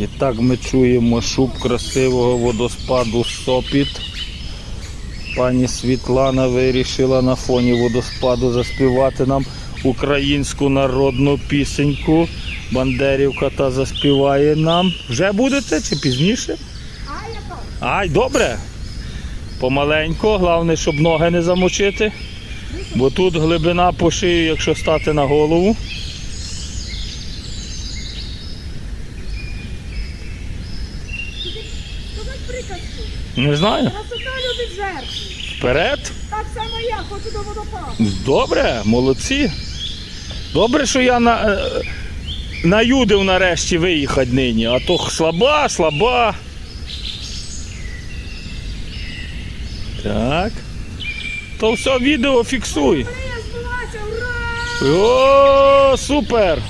І так ми чуємо шуб красивого водоспаду Сопіт. Пані Світлана вирішила на фоні водоспаду заспівати нам українську народну пісеньку. Бандерівка та заспіває нам. Вже будете чи пізніше? Ай, добре. Помаленько, головне, щоб ноги не замочити. Бо тут глибина по шию, якщо стати на голову. Сказати приказку. Не знаю. Красота любить жертву. Вперед. Так само я хочу до водопаду. Добре, молодці. Добре, що я на, е, наюдив нарешті виїхати нині, а то слаба, слаба. Так. То все відео фіксуй. О, супер!